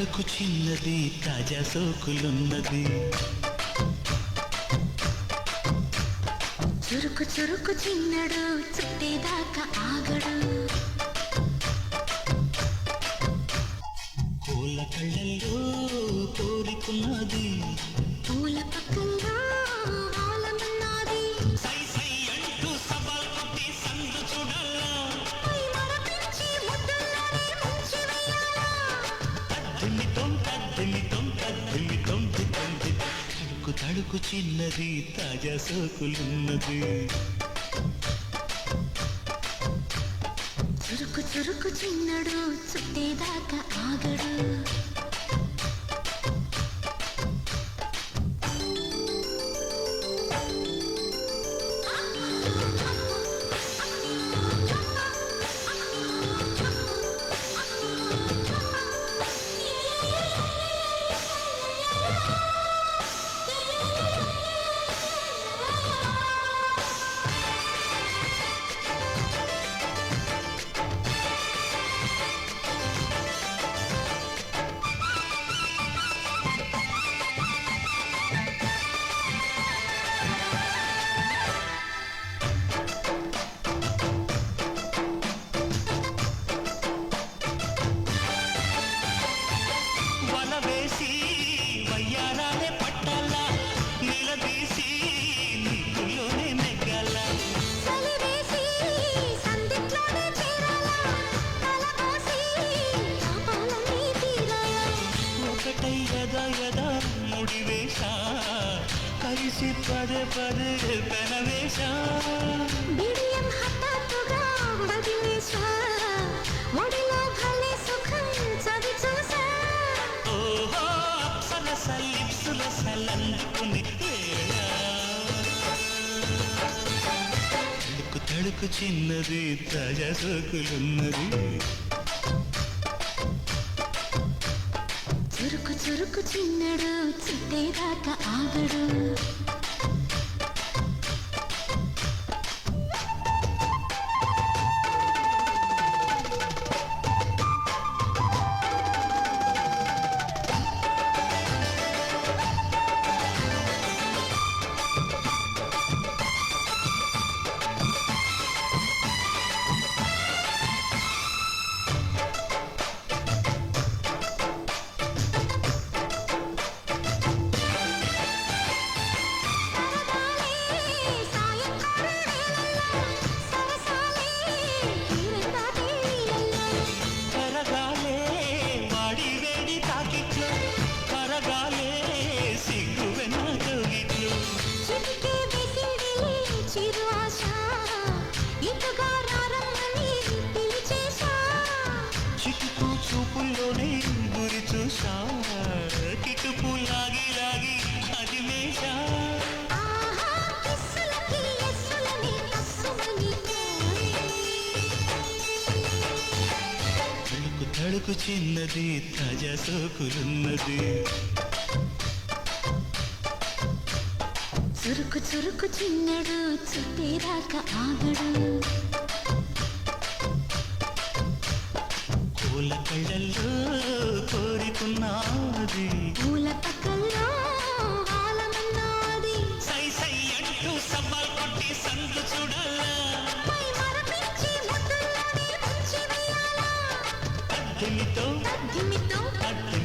చిన్నది తాజా సోకులున్నది. చురుకు చురుకు చిన్నడు చుట్టేదాకా ఆగడు. పూల కళ్ళల్లో కోరికున్నది. పూల పక్కల్లో తడుకు చిన్నది? తాజా సోకులున్నది. చురుకు చురుకు చిన్నడు చుట్టేదాకా ఆగడు. కలిసి పదే పదే పెనవేశ బిడియం హఠాత్తుగా వదిలేసా ఒడిలో భలే సుఖం చవి చూసా. ఓహో అప్సరస లిప్సుల సలందుకుని వేళ తడుకు తడుకు చిన్నది తాజా సోకులున్నది చురుకు చిన్నడు చిట్టేదాకా ఆగడు. చూపుల్లోనే గురి చూసా కిటుకు లాగి లాగి అది అస్సుమని తడుకు చిన్నది తాజా సోకులున్నది. చురుకు చురుకు చిన్నడు చుట్టేదాకా ఆగడు. కోరికున్నది పూల పక్కల్లో ఆలమన్నాది సై సై అంటూ సవాల్ కొట్టి సందు చూడాలా. పై మరపించి ముద్దుల్లోనే ముంచి వేయాలా. అద్దెమితో తగ్గిమితో అద్దె